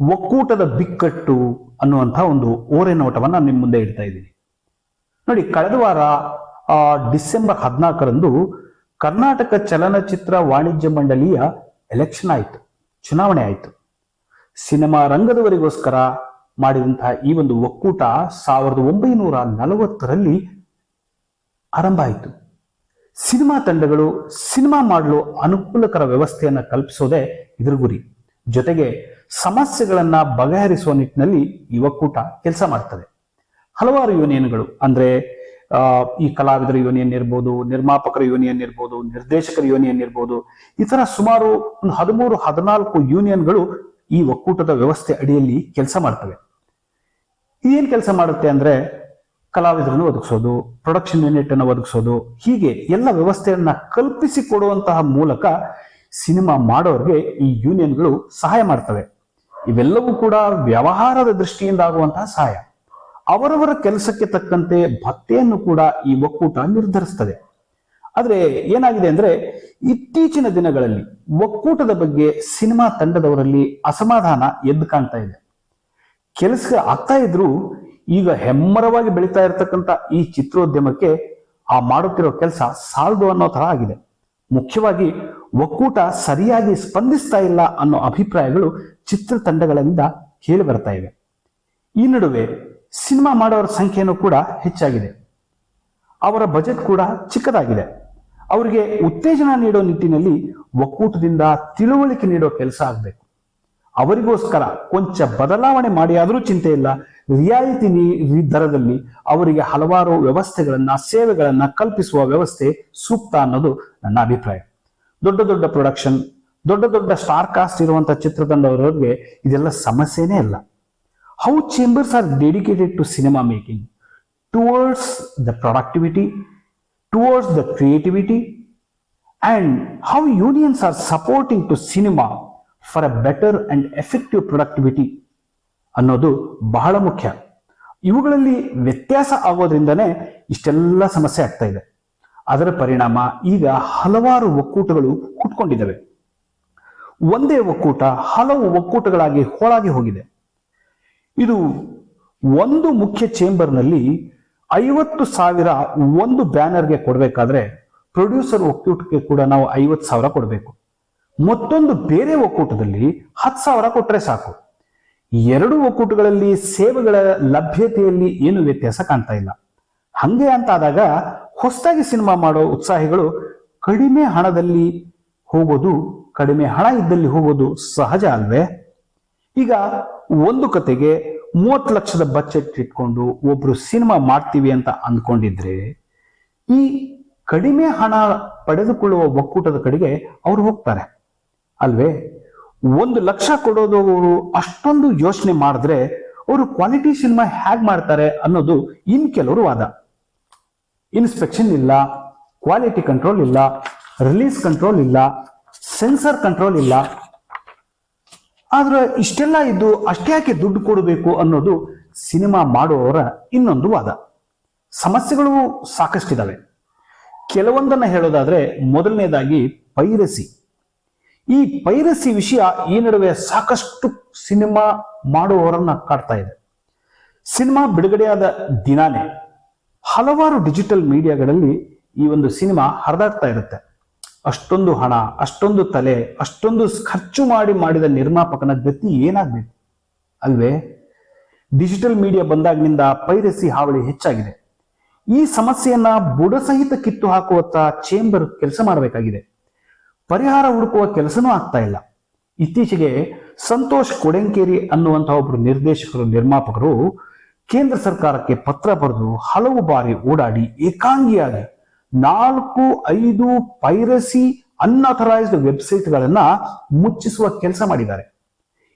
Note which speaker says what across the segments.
Speaker 1: ಒಕ್ಕೂಟದ ಬಿಕ್ಕಟ್ಟು ಅನ್ನುವಂಥ ಒಂದು ಓರೆ ನೋಟವನ್ನು ನಿಮ್ಮ ಮುಂದೆ ಇಡ್ತಾ ಇದ್ದೀನಿ. ನೋಡಿ, ಕಳೆದ ವಾರ ಡಿಸೆಂಬರ್ ಹದಿನಾಲ್ಕರಂದು ಕರ್ನಾಟಕ ಚಲನಚಿತ್ರ ವಾಣಿಜ್ಯ ಮಂಡಳಿಯ ಎಲೆಕ್ಷನ್ ಆಯಿತು, ಚುನಾವಣೆ ಆಯಿತು. ಸಿನಿಮಾ ರಂಗದವರಿಗೋಸ್ಕರ ಮಾಡಿದಂತಹ ಈ ಒಂದು ಒಕ್ಕೂಟ ಸಾವಿರದ ಒಂಬೈನೂರ ನಲವತ್ತರಲ್ಲಿ ಆರಂಭ ಆಯಿತು. ಸಿನಿಮಾ ತಂಡಗಳು ಸಿನಿಮಾ ಮಾಡಲು ಅನುಕೂಲಕರ ವ್ಯವಸ್ಥೆಯನ್ನು ಕಲ್ಪಿಸೋದೇ ಇದರ ಗುರಿ. ಜೊತೆಗೆ ಸಮಸ್ಯೆಗಳನ್ನ ಬಗೆಹರಿಸುವ ನಿಟ್ಟಿನಲ್ಲಿ ಒಕ್ಕೂಟ ಕೆಲಸ ಮಾಡ್ತದೆ. ಹಲವಾರು ಯೂನಿಯನ್ಗಳು ಅಂದ್ರೆ ಈ ಕಲಾವಿದರ ಯೂನಿಯನ್ ಇರ್ಬೋದು, ನಿರ್ಮಾಪಕರ ಯೂನಿಯನ್ ಇರ್ಬೋದು, ನಿರ್ದೇಶಕರ ಯೂನಿಯನ್ ಇರ್ಬೋದು, ಈ ತರ ಸುಮಾರು ಒಂದು ಹದಿಮೂರು, ಹದಿನಾಲ್ಕು ಯೂನಿಯನ್ಗಳು ಈ ಒಕ್ಕೂಟದ ವ್ಯವಸ್ಥೆ ಅಡಿಯಲ್ಲಿ ಕೆಲಸ ಮಾಡ್ತವೆ. ಏನ್ ಕೆಲಸ ಮಾಡುತ್ತೆ ಅಂದ್ರೆ, ಕಲಾವಿದರನ್ನು ಒದಗಿಸೋದು ಪ್ರೊಡಕ್ಷನ್ ಯೂನಿಟ್ ಅನ್ನು ಒದಗಿಸೋದು, ಹೀಗೆ ಎಲ್ಲ ವ್ಯವಸ್ಥೆಯನ್ನ ಕಲ್ಪಿಸಿ ಕೊಡುವಂತಹ ಮೂಲಕ ಸಿನಿಮಾ ಮಾಡೋರಿಗೆ ಈ ಯೂನಿಯನ್ಗಳು ಸಹಾಯ ಮಾಡ್ತವೆ. ಇವೆಲ್ಲವೂ ಕೂಡ ವ್ಯವಹಾರದ ದೃಷ್ಟಿಯಿಂದ ಆಗುವಂತಹ ಸಹಾಯ. ಅವರವರ ಕೆಲಸಕ್ಕೆ ತಕ್ಕಂತೆ ಭತ್ತೆಯನ್ನು ಕೂಡ ಈ ಒಕ್ಕೂಟ ನಿರ್ಧರಿಸ್ತದೆ. ಆದರೆ ಏನಾಗಿದೆ ಅಂದ್ರೆ ಇತ್ತೀಚಿನ ದಿನಗಳಲ್ಲಿ ಒಕ್ಕೂಟದ ಬಗ್ಗೆ ಸಿನಿಮಾ ತಂಡದವರಲ್ಲಿ ಅಸಮಾಧಾನ ಎದ್ದು ಕಾಣ್ತಾ ಇದೆ. ಕೆಲಸ ಆಗ್ತಾ ಇದ್ರು ಈಗ ಹೆಮ್ಮರವಾಗಿ ಬೆಳೀತಾ ಇರತಕ್ಕಂತ ಈ ಚಿತ್ರೋದ್ಯಮಕ್ಕೆ ಆ ಮಾಡುತ್ತಿರೋ ಕೆಲಸ ಸಾಲದು ಅನ್ನೋ ತರ ಆಗಿದೆ. ಮುಖ್ಯವಾಗಿ ಒಕ್ಕೂಟ ಸರಿಯಾಗಿ ಸ್ಪಂದಿಸ್ತಾ ಇಲ್ಲ ಅನ್ನೋ ಅಭಿಪ್ರಾಯಗಳು ಚಿತ್ರತಂಡಗಳಿಂದ ಕೇಳಿ ಬರ್ತಾ ಇವೆ. ಈ ನಡುವೆ ಸಿನಿಮಾ ಮಾಡೋರ ಸಂಖ್ಯೆಯೂ ಕೂಡ ಹೆಚ್ಚಾಗಿದೆ. ಅವರ ಬಜೆಟ್ ಕೂಡ ಚಿಕ್ಕದಾಗಿದೆ. ಅವರಿಗೆ ಉತ್ತೇಜನ ನೀಡೋ ನಿಟ್ಟಿನಲ್ಲಿ ಒಕ್ಕೂಟದಿಂದ ತಿಳುವಳಿಕೆ ನೀಡೋ ಕೆಲಸ ಆಗಬೇಕು. ಅವರಿಗೋಸ್ಕರ ಕೊಂಚ ಬದಲಾವಣೆ ಮಾಡಿ ಆದರೂ ಚಿಂತೆ ಇಲ್ಲ. ರಿಯಾಯಿತಿ ದರದಲ್ಲಿ ಅವರಿಗೆ ಹಲವಾರು ವ್ಯವಸ್ಥೆಗಳನ್ನ, ಸೇವೆಗಳನ್ನ ಕಲ್ಪಿಸುವ ವ್ಯವಸ್ಥೆ ಸೂಕ್ತ ಅನ್ನೋದು ನನ್ನ ಅಭಿಪ್ರಾಯ. ದೊಡ್ಡ ದೊಡ್ಡ ಪ್ರೊಡಕ್ಷನ್ ದೊಡ್ಡ ದೊಡ್ಡ ಸ್ಟಾರ್ ಕಾಸ್ಟ್ ಇರುವಂತಹ ಚಿತ್ರತಂಡವರಿಗೆ ಇದೆಲ್ಲ ಸಮಸ್ಯೆನೇ ಇಲ್ಲ. How chambers are dedicated to cinema making towards the productivity towards the creativity and how unions are supporting to cinema for a better and effective productivity ಅನ್ನೋದು ಬಹಳ ಮುಖ್ಯ. ಇವುಗಳಲ್ಲಿ ವ್ಯತ್ಯಾಸ ಆಗೋದ್ರಿಂದನೇ ಇಷ್ಟೆಲ್ಲ ಸಮಸ್ಯೆ ಆಗ್ತಾ ಇದೆ. ಅದರ ಪರಿಣಾಮ ಈಗ ಹಲವಾರು ಒಕ್ಕೂಟಗಳು ಹುಟ್ಕೊಂಡಿದ್ದಾವೆ ಒಂದೇ ಒಕ್ಕೂಟ ಹಲವು ಒಕ್ಕೂಟಗಳಾಗಿ ಹೋಳಾಗಿ ಹೋಗಿದೆ. ಇದು ಒಂದು ಮುಖ್ಯ ಚೇಂಬರ್ನಲ್ಲಿ ಐವತ್ತು ಸಾವಿರ ಒಂದು ಬ್ಯಾನರ್ಗೆ ಕೊಡಬೇಕಾದ್ರೆ ಪ್ರೊಡ್ಯೂಸರ್ ಒಕ್ಕೂಟಕ್ಕೆ ಕೂಡ ನಾವು ಐವತ್ತು ಸಾವಿರ ಕೊಡಬೇಕು. ಮತ್ತೊಂದು ಬೇರೆ ಒಕ್ಕೂಟದಲ್ಲಿ ಹತ್ತು ಸಾವಿರ ಕೊಟ್ಟರೆ ಸಾಕು. ಎರಡು ಒಕ್ಕೂಟಗಳಲ್ಲಿ ಸೇವೆಗಳ ಲಭ್ಯತೆಯಲ್ಲಿ ಏನು ವ್ಯತ್ಯಾಸ ಕಾಣ್ತಾ ಇಲ್ಲ. ಹಂಗೆ ಅಂತ ಆದಾಗ ಹೊಸದಾಗಿ ಸಿನಿಮಾ ಮಾಡೋ ಉತ್ಸಾಹಿಗಳು ಕಡಿಮೆ ಹಣದಲ್ಲಿ ಹೋಗೋದು, ಕಡಿಮೆ ಹಣ ಇದ್ದಲ್ಲಿ ಹೋಗೋದು ಸಹಜ ಅಲ್ವೇ? ಈಗ ಒಂದು ಕತೆಗೆ ಮೂವತ್ತು ಲಕ್ಷದ ಬಜೆಟ್ ಇಟ್ಕೊಂಡು ಒಬ್ರು ಸಿನಿಮಾ ಮಾಡ್ತೀವಿ ಅಂತ ಅಂದ್ಕೊಂಡಿದ್ರೆ, ಈ ಕಡಿಮೆ ಹಣ ಪಡೆದುಕೊಳ್ಳುವ ಒಕ್ಕೂಟದ ಕಡೆಗೆ ಅವ್ರು ಹೋಗ್ತಾರೆ. ಅಲ್ವೇ? ಒಂದು ಲಕ್ಷ ಕೊಡೋದು ಅಷ್ಟೊಂದು ಯೋಚನೆ ಮಾಡಿದ್ರೆ ಅವರು ಕ್ವಾಲಿಟಿ ಸಿನಿಮಾ ಹೇಗೆ ಮಾಡ್ತಾರೆ ಅನ್ನೋದು ಇನ್ ಕೆಲವರು ವಾದ. ಇನ್ಸ್ಪೆಕ್ಷನ್ ಇಲ್ಲ, ಕ್ವಾಲಿಟಿ ಕಂಟ್ರೋಲ್ ಇಲ್ಲ, ರಿಲೀಸ್ ಕಂಟ್ರೋಲ್ ಇಲ್ಲ, ಸೆನ್ಸರ್ ಕಂಟ್ರೋಲ್ ಇಲ್ಲ. ಆದ್ರೆ ಇಷ್ಟೆಲ್ಲ ಇದ್ದು ಅಷ್ಟ್ಯಾಕೆ ದುಡ್ಡು ಕೊಡಬೇಕು ಅನ್ನೋದು ಸಿನಿಮಾ ಮಾಡುವವರ ಇನ್ನೊಂದು ವಾದ. ಸಮಸ್ಯೆಗಳು ಸಾಕಷ್ಟಿದಾವೆ. ಕೆಲವೊಂದನ್ನು ಹೇಳೋದಾದ್ರೆ ಮೊದಲನೇದಾಗಿ ಪೈರಸಿ. ಈ ಪೈರಸಿ ವಿಷಯ ಈ ನಡುವೆ ಸಾಕಷ್ಟು ಸಿನಿಮಾ ಮಾಡುವವರನ್ನ ಕಾಡ್ತಾ ಇದೆ. ಸಿನಿಮಾ ಬಿಡುಗಡೆಯಾದ ದಿನಾನೇ ಹಲವಾರು ಡಿಜಿಟಲ್ ಮೀಡಿಯಾಗಳಲ್ಲಿ ಈ ಒಂದು ಸಿನಿಮಾ ಹರಿದಾಡ್ತಾ ಇರುತ್ತೆ. ಅಷ್ಟೊಂದು ಹಣ, ಅಷ್ಟೊಂದು ತಲೆ, ಅಷ್ಟೊಂದು ಖರ್ಚು ಮಾಡಿ ಮಾಡಿದ ನಿರ್ಮಾಪಕನ ಗತಿ ಏನಾಗ್ಬೇಕು? ಅಲ್ವೇ? ಡಿಜಿಟಲ್ ಮೀಡಿಯಾ ಬಂದಾಗಿನಿಂದ ಪೈರಸಿ ಹಾವಳಿ ಹೆಚ್ಚಾಗಿದೆ. ಈ ಸಮಸ್ಯೆಯನ್ನ ಬುಡಸಹಿತ ಕಿತ್ತು ಹಾಕುವತ್ತ ಚೇಂಬರ್ ಕೆಲಸ ಮಾಡಬೇಕಾಗಿದೆ. ಪರಿಹಾರ ಹುಡುಕುವ ಕೆಲಸನೂ ಆಗ್ತಾ ಇಲ್ಲ. ಇತ್ತೀಚೆಗೆ ಸಂತೋಷ್ ಕೊಡೆಂಕೇರಿ ಅನ್ನುವಂತಹ ಒಬ್ಬರು ನಿರ್ದೇಶಕರು, ನಿರ್ಮಾಪಕರು ಕೇಂದ್ರ ಸರ್ಕಾರಕ್ಕೆ ಪತ್ರ ಬರೆದು ಹಲವು ಬಾರಿ ಓಡಾಡಿ ಏಕಾಂಗಿಯಾಗಿ ನಾಲ್ಕು ಐದು ಪೈರಸಿ ಅನ್ಅಥರೈಸ್ಡ್ ವೆಬ್ಸೈಟ್ಗಳನ್ನ ಮುಚ್ಚಿಸುವ ಕೆಲಸ ಮಾಡಿದ್ದಾರೆ.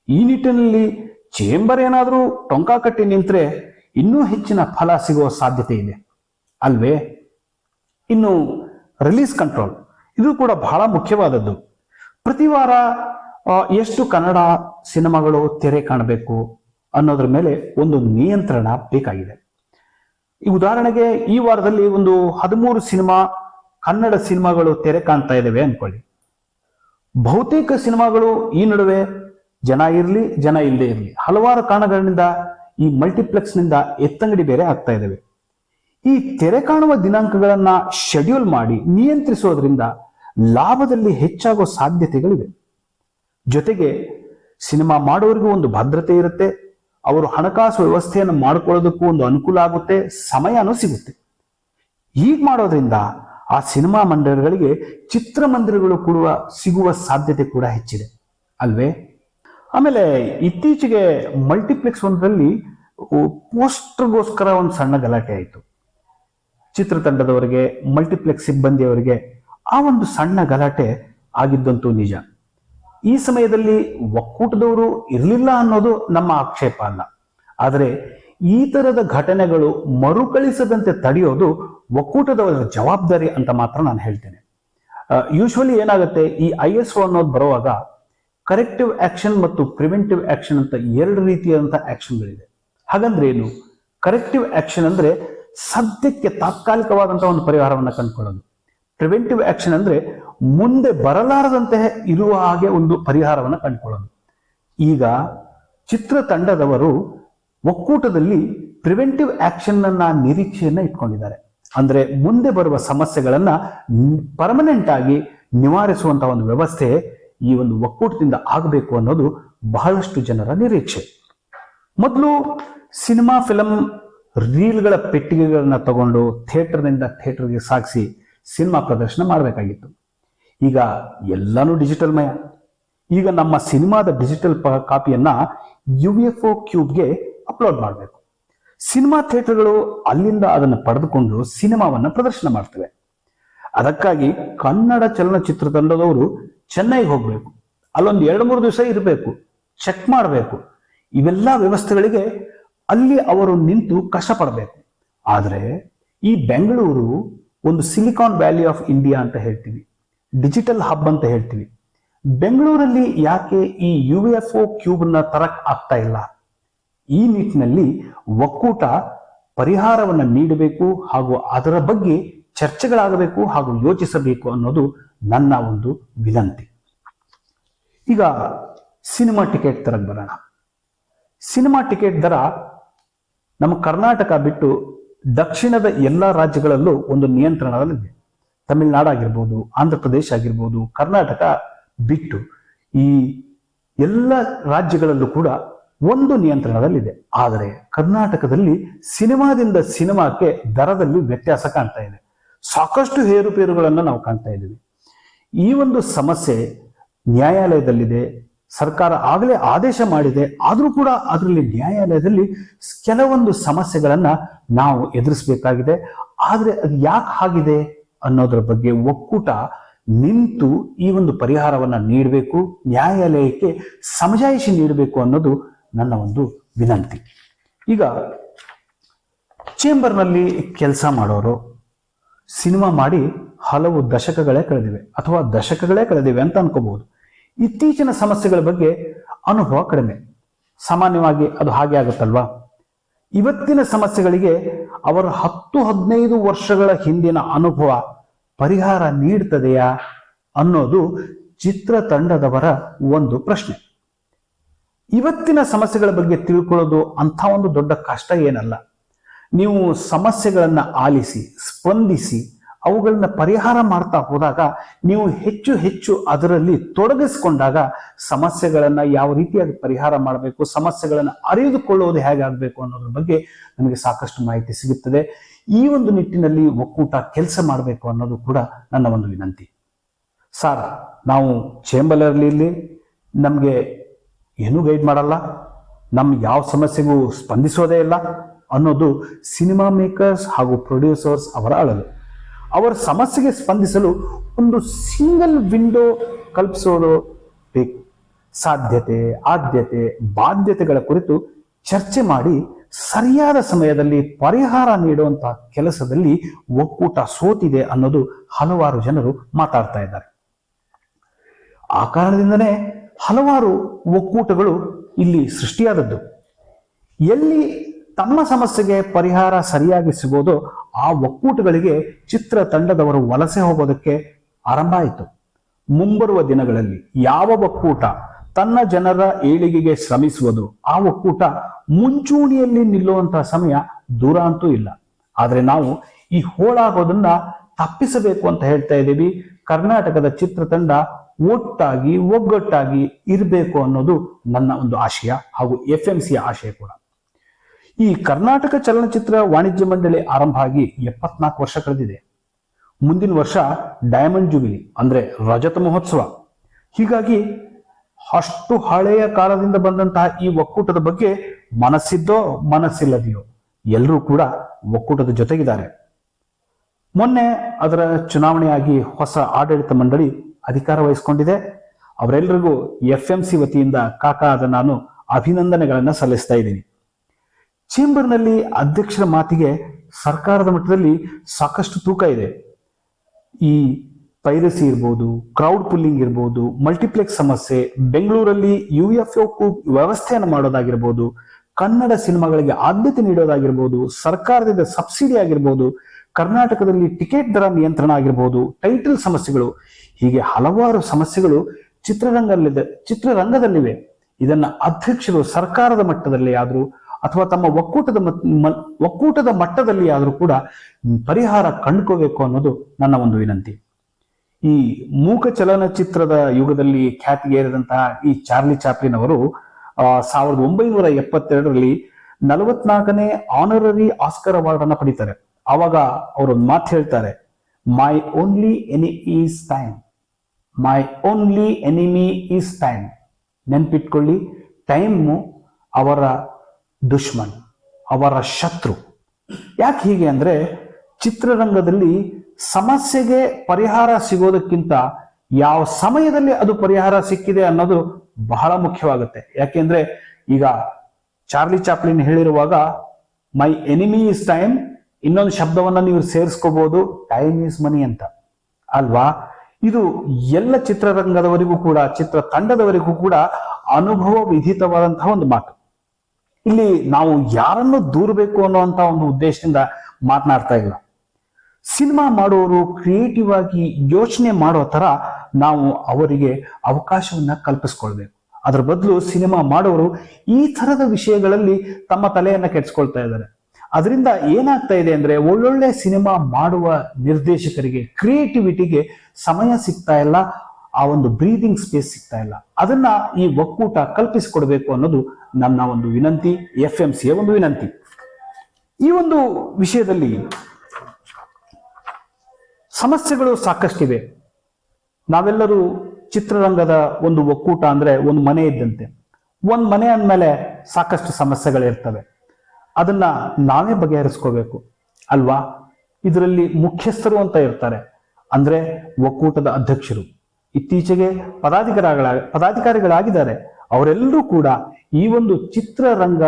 Speaker 1: ಈ ನಿಟ್ಟಿನಲ್ಲಿ ಚೇಂಬರ್ ಏನಾದರೂ ಟೊಂಕ ಕಟ್ಟಿ ನಿಂತರೆ ಇನ್ನೂ ಹೆಚ್ಚಿನ ಫಲ ಸಿಗುವ ಸಾಧ್ಯತೆ ಇದೆ. ಅಲ್ವೇ? ಇನ್ನು ರಿಲೀಸ್ ಕಂಟ್ರೋಲ್ ಇದು ಕೂಡ ಬಹಳ ಮುಖ್ಯವಾದದ್ದು. ಪ್ರತಿ ವಾರ ಎಷ್ಟು ಕನ್ನಡ ಸಿನಿಮಾಗಳು ತೆರೆ ಕಾಣಬೇಕು? ಅನ್ನೋದ್ರ ಮೇಲೆ ಒಂದು ನಿಯಂತ್ರಣ ಬೇಕಾಗಿದೆ. ಈ ಉದಾಹರಣೆಗೆ ಈ ವಾರದಲ್ಲಿ ಒಂದು ಹದಿಮೂರು ಸಿನಿಮಾ, ಕನ್ನಡ ಸಿನಿಮಾಗಳು ತೆರೆ ಕಾಣ್ತಾ ಇದ್ದಾವೆ ಅನ್ಕೊಳ್ಳಿ. ಬಹುತೇಕ ಸಿನಿಮಾಗಳು ಈ ನಡುವೆ ಜನ ಇರಲಿ, ಜನ ಇಲ್ಲದೆ ಇರಲಿ, ಹಲವಾರು ಕಾರಣಗಳಿಂದ ಈ ಮಲ್ಟಿಪ್ಲೆಕ್ಸ್ನಿಂದ ಎತ್ತಂಗಡಿ ಬೇರೆ ಆಗ್ತಾ ಇದ್ದಾವೆ ಈ ತೆರೆ ಕಾಣುವ ದಿನಾಂಕಗಳನ್ನ ಶೆಡ್ಯೂಲ್ ಮಾಡಿ ನಿಯಂತ್ರಿಸೋದ್ರಿಂದ ಲಾಭದಲ್ಲಿ ಹೆಚ್ಚಾಗೋ ಸಾಧ್ಯತೆಗಳಿವೆ. ಜೊತೆಗೆ ಸಿನಿಮಾ ಮಾಡೋರಿಗೂ ಒಂದು ಭದ್ರತೆ ಇರುತ್ತೆ ಅವರು ಹಣಕಾಸು ವ್ಯವಸ್ಥೆಯನ್ನು ಮಾಡ್ಕೊಳ್ಳೋದಕ್ಕೂ ಒಂದು ಅನುಕೂಲ ಆಗುತ್ತೆ, ಸಮಯನೂ ಸಿಗುತ್ತೆ. ಹೀಗೆ ಮಾಡೋದ್ರಿಂದ ಆ ಸಿನಿಮಾ ಮಂದಿರಗಳಿಗೆ ಚಿತ್ರಮಂದಿರಗಳು ಕೂಡ ಸಿಗುವ ಸಾಧ್ಯತೆ ಕೂಡ ಹೆಚ್ಚಿದೆ. ಅಲ್ವೇ? ಆಮೇಲೆ ಇತ್ತೀಚೆಗೆ ಮಲ್ಟಿಪ್ಲೆಕ್ಸ್ ಒಂದರಲ್ಲಿ ಪೋಸ್ಟರ್ಗೋಸ್ಕರ ಒಂದು ಸಣ್ಣ ಗಲಾಟೆ ಆಯಿತು. ಚಿತ್ರತಂಡದವರಿಗೆ, ಮಲ್ಟಿಪ್ಲೆಕ್ಸ್ ಸಿಬ್ಬಂದಿಯವರಿಗೆ ಆ ಒಂದು ಸಣ್ಣ ಗಲಾಟೆ ಆಗಿದ್ದಂತೂ ನಿಜ. ಈ ಸಮಯದಲ್ಲಿ ಒಕ್ಕೂಟದವರು ಇರಲಿಲ್ಲ ಅನ್ನೋದು ನಮ್ಮ ಆಕ್ಷೇಪ ಅಲ್ಲ. ಆದರೆ ಈ ತರದ ಘಟನೆಗಳು ಮರುಕಳಿಸದಂತೆ ತಡೆಯೋದು ಒಕ್ಕೂಟದವರ ಜವಾಬ್ದಾರಿ ಅಂತ ಮಾತ್ರ ನಾನು ಹೇಳ್ತೇನೆ. ಯೂಶ್ವಲಿ ಏನಾಗುತ್ತೆ, ಈ ಐ ಎಸ್ ಒ ಅನ್ನೋದು ಬರುವಾಗ ಕರೆಕ್ಟಿವ್ ಆಕ್ಷನ್ ಮತ್ತು ಪ್ರಿವೆಂಟಿವ್ ಆಕ್ಷನ್ ಅಂತ ಎರಡು ರೀತಿಯಾದಂಥ ಆಕ್ಷನ್ಗಳಿದೆ ಹಾಗಂದ್ರೆ ಏನು? ಕರೆಕ್ಟಿವ್ ಆಕ್ಷನ್ ಅಂದ್ರೆ ಸದ್ಯಕ್ಕೆ ತಾತ್ಕಾಲಿಕವಾದಂತಹ ಒಂದು ಪರಿಹಾರವನ್ನು ಕಂಡುಕೊಳ್ಳೋದು. ಪ್ರಿವೆಂಟಿವ್ ಆಕ್ಷನ್ ಅಂದ್ರೆ ಮುಂದೆ ಬರಲಾರದಂತೆ ಇರುವ ಹಾಗೆ ಒಂದು ಪರಿಹಾರವನ್ನು ಕಂಡುಕೊಳ್ಳೋದು. ಈಗ ಚಿತ್ರತಂಡದವರು ಒಕ್ಕೂಟದಲ್ಲಿ ಪ್ರಿವೆಂಟಿವ್ ಆಕ್ಷನ್ ಅನ್ನ ನಿರೀಕ್ಷೆಯನ್ನ ಇಟ್ಕೊಂಡಿದ್ದಾರೆ. ಅಂದ್ರೆ ಮುಂದೆ ಬರುವ ಸಮಸ್ಯೆಗಳನ್ನ ಪರ್ಮನೆಂಟ್ ಆಗಿ ನಿವಾರಿಸುವಂತಹ ಒಂದು ವ್ಯವಸ್ಥೆ ಈ ಒಂದು ಒಕ್ಕೂಟದಿಂದ ಆಗಬೇಕು ಅನ್ನೋದು ಬಹಳಷ್ಟು ಜನರ ನಿರೀಕ್ಷೆ. ಮೊದಲು ಸಿನಿಮಾ, ಫಿಲಂ ರೀಲ್ಗಳ ಪೆಟ್ಟಿಗೆಗಳನ್ನ ತಗೊಂಡು ಥಿಯೇಟರ್ನಿಂದ ಥಿಯೇಟರ್ಗೆ ಸಾಗಿಸಿ ಸಿನಿಮಾ ಪ್ರದರ್ಶನ ಮಾಡಬೇಕಾಗಿತ್ತು. ಈಗ ಎಲ್ಲನೂ ಡಿಜಿಟಲ್ ಮಯ ಈಗ ನಮ್ಮ ಸಿನಿಮಾದ ಡಿಜಿಟಲ್ ಕಾಪಿಯನ್ನ ಯು ಎಫ್ ಒ ಕ್ಯೂಬ್ಗೆ ಅಪ್ಲೋಡ್ ಮಾಡಬೇಕು. ಸಿನಿಮಾ ಥಿಯೇಟರ್ಗಳು ಅಲ್ಲಿಂದ ಅದನ್ನು ಪಡೆದುಕೊಂಡು ಸಿನಿಮಾವನ್ನ ಪ್ರದರ್ಶನ ಮಾಡ್ತವೆ. ಅದಕ್ಕಾಗಿ ಕನ್ನಡ ಚಲನಚಿತ್ರ ತಂಡದವರು ಚೆನ್ನೈಗೆ ಹೋಗಬೇಕು. ಅಲ್ಲೊಂದು ಎರಡು ಮೂರು ದಿವಸ ಇರಬೇಕು. ಚೆಕ್ ಮಾಡಬೇಕು. ಇವೆಲ್ಲ ವ್ಯವಸ್ಥೆಗಳಿಗೆ ಅಲ್ಲಿ ಅವರು ನಿಂತು ಕಷ್ಟಪಡಬೇಕು ಆದರೆ ಈ ಬೆಂಗಳೂರು ಒಂದು ಸಿಲಿಕಾನ್ ವ್ಯಾಲಿ ಆಫ್ ಇಂಡಿಯಾ ಅಂತ ಹೇಳ್ತೀವಿ. ಡಿಜಿಟಲ್ ಹಬ್ ಅಂತ ಹೇಳ್ತೀವಿ. ಬೆಂಗಳೂರಲ್ಲಿ ಯಾಕೆ ಈ ಯು ಎಫ್ ಒ ಕ್ಯೂಬ್ನ ತರಕ್ ಆಗ್ತಾ ಇಲ್ಲ? ಈ ನಿಟ್ಟಿನಲ್ಲಿ ಒಕ್ಕೂಟ ಪರಿಹಾರವನ್ನು ನೀಡಬೇಕು ಹಾಗೂ ಅದರ ಬಗ್ಗೆ ಚರ್ಚೆಗಳಾಗಬೇಕು ಹಾಗೂ ಯೋಚಿಸಬೇಕು ಅನ್ನೋದು ನನ್ನ ಒಂದು ವಿನಂತಿ. ಈಗ ಸಿನಿಮಾ ಟಿಕೆಟ್ ತರಕ್ ಬರೋಣ. ಸಿನಿಮಾ ಟಿಕೆಟ್ ದರ ನಮ್ಮ ಕರ್ನಾಟಕ ಬಿಟ್ಟು ದಕ್ಷಿಣದ ಎಲ್ಲ ರಾಜ್ಯಗಳಲ್ಲೂ ಒಂದು ನಿಯಂತ್ರಣದಲ್ಲಿದೆ. ತಮಿಳುನಾಡಾಗಿರ್ಬೋದು, ಆಂಧ್ರ ಪ್ರದೇಶ ಆಗಿರ್ಬೋದು, ಕರ್ನಾಟಕ ಬಿಟ್ಟು ಈ ಎಲ್ಲ ರಾಜ್ಯಗಳಲ್ಲೂ ಕೂಡ ಒಂದು ನಿಯಂತ್ರಣದಲ್ಲಿದೆ. ಆದರೆ ಕರ್ನಾಟಕದಲ್ಲಿ ಸಿನಿಮಾದಿಂದ ಸಿನಿಮಾಕ್ಕೆ ದರದಲ್ಲಿ ವ್ಯತ್ಯಾಸ ಕಾಣ್ತಾ ಇದೆ. ಸಾಕಷ್ಟು ಹೇರುಪೇರುಗಳನ್ನು ನಾವು ಕಾಣ್ತಾ ಇದ್ದೀವಿ. ಈ ಒಂದು ಸಮಸ್ಯೆ ನ್ಯಾಯಾಲಯದಲ್ಲಿದೆ, ಸರ್ಕಾರ ಆಗಲೇ ಆದೇಶ ಮಾಡಿದೆ, ಆದರೂ ಕೂಡ ಅದರಲ್ಲಿ ನ್ಯಾಯಾಲಯದಲ್ಲಿ ಕೆಲವೊಂದು ಸಮಸ್ಯೆಗಳನ್ನು ನಾವು ಎದುರಿಸಬೇಕಾಗಿದೆ. ಆದರೆ ಅದು ಯಾಕೆ ಆಗಿದೆ? ಅನ್ನೋದ್ರ ಬಗ್ಗೆ ಒಕ್ಕೂಟ ನಿಂತು ಈ ಒಂದು ಪರಿಹಾರವನ್ನ ನೀಡಬೇಕು, ನ್ಯಾಯಾಲಯಕ್ಕೆ ಸಮಜಾಯಿಷಿ ನೀಡಬೇಕು ಅನ್ನೋದು ನನ್ನ ಒಂದು ವಿನಂತಿ. ಈಗ ಚೇಂಬರ್ನಲ್ಲಿ ಕೆಲಸ ಮಾಡೋರು ಸಿನಿಮಾ ಮಾಡಿ ಹಲವು ದಶಕಗಳೇ ಕಳೆದಿವೆ ಅಥವಾ ದಶಕಗಳೇ ಕಳೆದಿವೆ ಅಂತ ಅನ್ಕೋಬಹುದು. ಇತ್ತೀಚಿನ ಸಮಸ್ಯೆಗಳ ಬಗ್ಗೆ ಅನುಭವ ಕಡಿಮೆ. ಸಾಮಾನ್ಯವಾಗಿ ಅದು ಹಾಗೆ ಆಗುತ್ತಲ್ವಾ? ಇವತ್ತಿನ ಸಮಸ್ಯೆಗಳಿಗೆ ಅವರ ಹತ್ತು ಹದಿನೈದು ವರ್ಷಗಳ ಹಿಂದಿನ ಅನುಭವ ಪರಿಹಾರ ನೀಡ್ತದೆಯಾ ಅನ್ನೋದು ಚಿತ್ರತಂಡದವರ ಒಂದು ಪ್ರಶ್ನೆ. ಇವತ್ತಿನ ಸಮಸ್ಯೆಗಳ ಬಗ್ಗೆ ತಿಳ್ಕೊಳ್ಳೋದು ಅಂಥ ಒಂದು ದೊಡ್ಡ ಕಷ್ಟ ಏನಲ್ಲ. ನೀವು ಸಮಸ್ಯೆಗಳನ್ನು ಆಲಿಸಿ, ಸ್ಪಂದಿಸಿ ಅವುಗಳನ್ನ ಪರಿಹಾರ ಮಾಡ್ತಾ ಹೋದಾಗ ನೀವು ಹೆಚ್ಚು ಹೆಚ್ಚು ಅದರಲ್ಲಿ ತೊಡಗಿಸ್ಕೊಂಡಾಗ ಸಮಸ್ಯೆಗಳನ್ನ ಯಾವ ರೀತಿಯಾಗಿ ಪರಿಹಾರ ಮಾಡಬೇಕು, ಸಮಸ್ಯೆಗಳನ್ನ ಹೇಗೆ ಆಗಬೇಕು ಅನ್ನೋದ್ರ ಬಗ್ಗೆ ನಮಗೆ ಸಾಕಷ್ಟು ಮಾಹಿತಿ ಸಿಗುತ್ತದೆ. ಈ ಒಂದು ನಿಟ್ಟಿನಲ್ಲಿ ಒಕ್ಕೂಟ ಕೆಲಸ ಮಾಡಬೇಕು ಅನ್ನೋದು ಕೂಡ ನನ್ನ ಒಂದು ವಿನಂತಿ. ಸರ್, ನಾವು ಚೇಂಬಲರ್ಲಿ ನಮಗೆ ಏನೂ ಗೈಡ್ ಮಾಡಲ್ಲ ನಮ್ಮ ಯಾವ ಸಮಸ್ಯೆಗೂ ಸ್ಪಂದಿಸೋದೇ ಇಲ್ಲ ಅನ್ನೋದು ಸಿನಿಮಾ ಮೇಕರ್ಸ್ ಹಾಗೂ ಪ್ರೊಡ್ಯೂಸರ್ಸ್ ಅವರ ಅಳಲು. ಅವರ ಸಮಸ್ಯೆಗೆ ಸ್ಪಂದಿಸಲು ಒಂದು ಸಿಂಗಲ್ ವಿಂಡೋ ಕಲ್ಪಿಸೋದು ಬೇಕು. ಸಾಧ್ಯತೆ, ಆದ್ಯತೆ, ಬಾಧ್ಯತೆಗಳ ಕುರಿತು ಚರ್ಚೆ ಮಾಡಿ ಸರಿಯಾದ ಸಮಯದಲ್ಲಿ ಪರಿಹಾರ ನೀಡುವಂತಹ ಕೆಲಸದಲ್ಲಿ ಒಕ್ಕೂಟ ಸೋತಿದೆ ಅನ್ನೋದು ಹಲವಾರು ಜನರು ಮಾತಾಡ್ತಾ ಇದ್ದಾರೆ. ಆ ಕಾರಣದಿಂದನೇ ಹಲವಾರು ಒಕ್ಕೂಟಗಳು ಇಲ್ಲಿ ಸೃಷ್ಟಿಯಾದದ್ದು. ಎಲ್ಲಿ ತಮ್ಮ ಸಮಸ್ಯೆಗೆ ಪರಿಹಾರ ಸರಿಯಾಗಿ ಸಿಗೋದೋ ಆ ಒಕ್ಕೂಟಗಳಿಗೆ ಚಿತ್ರ ತಂಡದವರು ವಲಸೆ ಹೋಗೋದಕ್ಕೆ ಆರಂಭ ಆಯಿತು. ಮುಂಬರುವ ದಿನಗಳಲ್ಲಿ ಯಾವ ಒಕ್ಕೂಟ ತನ್ನ ಜನರ ಏಳಿಗೆಗೆ ಶ್ರಮಿಸುವುದು, ಆ ಒಕ್ಕೂಟ ಮುಂಚೂಣಿಯಲ್ಲಿ ನಿಲ್ಲುವಂತಹ ಸಮಯ ದೂರ ಅಂತೂ ಇಲ್ಲ. ಆದರೆ ನಾವು ಈ ಹೋಳಾಗೋದನ್ನ ತಪ್ಪಿಸಬೇಕು ಅಂತ ಹೇಳ್ತಾ ಇದ್ದೀವಿ. ಕರ್ನಾಟಕದ ಚಿತ್ರತಂಡ ಒಟ್ಟಾಗಿ, ಒಗ್ಗಟ್ಟಾಗಿ ಇರಬೇಕು ಅನ್ನೋದು ನನ್ನ ಒಂದು ಆಶಯ ಹಾಗೂ ಎಫ್ ಎಂ ಸಿಯ ಆಶಯ ಕೂಡ. ಈ ಕರ್ನಾಟಕ ಚಲನಚಿತ್ರ ವಾಣಿಜ್ಯ ಮಂಡಳಿ ಆರಂಭ ಆಗಿ ಎಪ್ಪತ್ನಾಲ್ಕು ವರ್ಷ ಕಳೆದಿದೆ. ಮುಂದಿನ ವರ್ಷ ಡೈಮಂಡ್ ಜುಬಿಲಿ ಅಂದ್ರೆ ರಜತ ಮಹೋತ್ಸವ. ಹೀಗಾಗಿ ಅಷ್ಟು ಹಳೆಯ ಕಾಲದಿಂದ ಬಂದಂತಹ ಈ ಒಕ್ಕೂಟದ ಬಗ್ಗೆ ಮನಸ್ಸಿದ್ದೋ ಮನಸ್ಸಿಲ್ಲದೆಯೋ ಎಲ್ಲರೂ ಕೂಡ ಒಕ್ಕೂಟದ ಜೊತೆಗಿದ್ದಾರೆ. ಮೊನ್ನೆ ಅದರ ಚುನಾವಣೆಯಾಗಿ ಹೊಸ ಆಡಳಿತ ಮಂಡಳಿ ಅಧಿಕಾರ ವಹಿಸಿಕೊಂಡಿದೆ. ಅವರೆಲ್ಲರಿಗೂ ಎಫ್ ಎಂ ಸಿ ವತಿಯಿಂದ ಕಾಕಾದ ನಾನು ಅಭಿನಂದನೆಗಳನ್ನ ಸಲ್ಲಿಸ್ತಾ ಇದ್ದೀನಿ. ಚೇಂಬರ್ನಲ್ಲಿ ಅಧ್ಯಕ್ಷರ ಮಾತಿಗೆ ಸರ್ಕಾರದ ಮಟ್ಟದಲ್ಲಿ ಸಾಕಷ್ಟು ತೂಕ ಇದೆ. ಈ ಪೈರಸಿ ಇರ್ಬೋದು ಕ್ರೌಡ್ ಪುಲ್ಲಿಂಗ್ ಇರ್ಬೋದು ಮಲ್ಟಿಪ್ಲೆಕ್ಸ್ ಸಮಸ್ಯೆ, ಬೆಂಗಳೂರಲ್ಲಿ ಯು ಎಫ್ ವ್ಯವಸ್ಥೆಯನ್ನು ಮಾಡೋದಾಗಿರ್ಬೋದು, ಕನ್ನಡ ಸಿನಿಮಾಗಳಿಗೆ ಆದ್ಯತೆ ನೀಡೋದಾಗಿರ್ಬೋದು, ಸರ್ಕಾರದಿಂದ ಸಬ್ಸಿಡಿ ಆಗಿರ್ಬೋದು, ಕರ್ನಾಟಕದಲ್ಲಿ ಟಿಕೆಟ್ ದರ ನಿಯಂತ್ರಣ ಆಗಿರ್ಬೋದು ಟೈಟಲ್ ಸಮಸ್ಯೆಗಳು, ಹೀಗೆ ಹಲವಾರು ಸಮಸ್ಯೆಗಳು ಚಿತ್ರರಂಗದಲ್ಲಿದೆ ಚಿತ್ರರಂಗದಲ್ಲಿವೆ. ಇದನ್ನು ಅಧ್ಯಕ್ಷರು ಸರ್ಕಾರದ ಮಟ್ಟದಲ್ಲಿ ಆದ್ರೂ ಅಥವಾ ತಮ್ಮ ಒಕ್ಕೂಟದ ಒಕ್ಕೂಟದ ಮಟ್ಟದಲ್ಲಿ ಆದರೂ ಕೂಡ ಪರಿಹಾರ ಕಂಡುಕೋಬೇಕು ಅನ್ನೋದು ನನ್ನ ಒಂದು ವಿನಂತಿ. ಈ ಮೂಕ ಚಲನಚಿತ್ರದ ಯುಗದಲ್ಲಿ ಖ್ಯಾತಿಗೇರಿದಂತಹ ಈ ಚಾರ್ಲಿ ಚಾಪ್ಲಿನ್ ಅವರು ಸಾವಿರದ ಒಂಬೈನೂರ ಎಪ್ಪತ್ತೆರಡರಲ್ಲಿ ನಲವತ್ನಾಲ್ಕನೇ ಆನರರಿ ಆಸ್ಕರ್ ಅವಾರ್ಡ್ ಅನ್ನ ಪಡಿತಾರೆ. ಆವಾಗ ಅವರು ಒಂದು ಮಾತು ಹೇಳ್ತಾರೆ my only any is time my only enemy is time ನೆನ್ಪಿಟ್ಕೊಳ್ಳಿ, ಟೈಮು ಅವರ ದುಶ್ಮನ್, ಅವರ ಶತ್ರು. ಯಾಕೆ ಹೀಗೆ ಅಂದರೆ ಚಿತ್ರರಂಗದಲ್ಲಿ ಸಮಸ್ಯೆಗೆ ಪರಿಹಾರ ಸಿಗೋದಕ್ಕಿಂತ ಯಾವ ಸಮಯದಲ್ಲಿ ಅದು ಪರಿಹಾರ ಸಿಕ್ಕಿದೆ ಅನ್ನೋದು ಬಹಳ ಮುಖ್ಯವಾಗುತ್ತೆ. ಯಾಕೆಂದ್ರೆ ಈಗ ಚಾರ್ಲಿ ಚಾಪ್ಲಿನ್ ಹೇಳಿರುವಾಗ, ಮೈ ಎನಿಮಿ ಇಸ್ ಟೈಮ್, ಇನ್ನೊಂದು ಶಬ್ದವನ್ನ ನೀವು ಸೇರಿಸ್ಕೋಬಹುದು ಟೈಮ್ ಈಸ್ ಮನಿ ಅಂತ. ಅಲ್ವಾ? ಇದು ಎಲ್ಲ ಚಿತ್ರರಂಗದವರಿಗೂ ಕೂಡ ಚಿತ್ರ ತಂಡದವರಿಗೂ ಕೂಡ ಅನುಭವ ವಿಧಿತವಾದಂತಹ ಒಂದು ಮಾತು. ಇಲ್ಲಿ ನಾವು ಯಾರನ್ನು ದೂರಬೇಕು ಅನ್ನುವಂತ ಒಂದು ಉದ್ದೇಶದಿಂದ ಮಾತನಾಡ್ತಾ ಇಲ್ಲ. ಸಿನಿಮಾ ಮಾಡುವವರು ಕ್ರಿಯೇಟಿವ್ ಆಗಿ ಯೋಚನೆ ಮಾಡೋ ತರ ನಾವು ಅವರಿಗೆ ಅವಕಾಶವನ್ನ ಕಲ್ಪಿಸ್ಕೊಳ್ಬೇಕು. ಅದರ ಬದಲು ಸಿನಿಮಾ ಮಾಡೋರು ಈ ತರದ ವಿಷಯಗಳಲ್ಲಿ ತಮ್ಮ ತಲೆಯನ್ನ ಕೆಡ್ಸ್ಕೊಳ್ತಾ ಇದ್ದಾರೆ. ಅದರಿಂದ ಏನಾಗ್ತಾ ಇದೆ ಅಂದ್ರೆ ಒಳ್ಳೊಳ್ಳೆ ಸಿನಿಮಾ ಮಾಡುವ ನಿರ್ದೇಶಕರಿಗೆ ಕ್ರಿಯೇಟಿವಿಟಿಗೆ ಸಮಯ ಸಿಗ್ತಾ ಇಲ್ಲ, ಆ ಒಂದು ಬ್ರೀದಿಂಗ್ ಸ್ಪೇಸ್ ಸಿಗ್ತಾ ಇಲ್ಲ. ಅದನ್ನ ಈ ಒಕ್ಕೂಟ ಕಲ್ಪಿಸಿಕೊಡ್ಬೇಕು ಅನ್ನೋದು ನನ್ನ ಒಂದು ವಿನಂತಿ ಎಫ್ ಎಂ ಸಿಯ ಒಂದು ವಿನಂತಿ. ಈ ಒಂದು ವಿಷಯದಲ್ಲಿ ಸಮಸ್ಯೆಗಳು ಸಾಕಷ್ಟಿವೆ. ನಾವೆಲ್ಲರೂ ಚಿತ್ರರಂಗದ ಒಂದು ಒಕ್ಕೂಟ ಅಂದ್ರೆ ಒಂದು ಮನೆ ಇದ್ದಂತೆ. ಒಂದು ಮನೆ ಅಂದಮೇಲೆ ಸಾಕಷ್ಟು ಸಮಸ್ಯೆಗಳಿರ್ತವೆ ಅದನ್ನ ನಾವೇ ಬಗೆಹರಿಸ್ಕೋಬೇಕು. ಅಲ್ವಾ? ಇದರಲ್ಲಿ ಮುಖ್ಯಸ್ಥರು ಅಂತ ಇರ್ತಾರೆ. ಅಂದ್ರೆ ಒಕ್ಕೂಟದ ಅಧ್ಯಕ್ಷರು. ಇತ್ತೀಚೆಗೆ ಪದಾಧಿಕಾರಿಗಳ, ಪದಾಧಿಕಾರಿಗಳಾಗಿದ್ದಾರೆ. ಅವರೆಲ್ಲರೂ ಕೂಡ ಈ ಒಂದು ಚಿತ್ರರಂಗ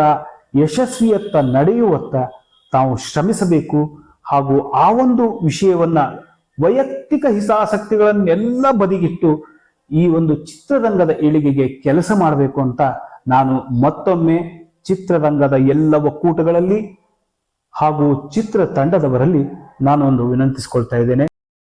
Speaker 1: ಯಶಸ್ವಿಯತ್ತ ನಡೆಯುವತ್ತ ತಾವು ಶ್ರಮಿಸಬೇಕು. ಹಾಗೂ ಆ ಒಂದು ವಿಷಯವನ್ನ ವೈಯಕ್ತಿಕ ಹಿತಾಸಕ್ತಿಗಳನ್ನೆಲ್ಲ ಬದಿಗಿಟ್ಟು ಈ ಒಂದು ಚಿತ್ರರಂಗದ ಏಳಿಗೆಗೆ ಕೆಲಸ ಮಾಡಬೇಕು ಅಂತ ನಾನು ಮತ್ತೊಮ್ಮೆ ಚಿತ್ರರಂಗದ ಎಲ್ಲ ಒಕ್ಕೂಟಗಳಲ್ಲಿ ಹಾಗೂ ಚಿತ್ರ ತಂಡದವರಲ್ಲಿ ನಾನು ಒಂದು ವಿನಂತಿಸಿಕೊಳ್ತಾ ಇದ್ದೇನೆ.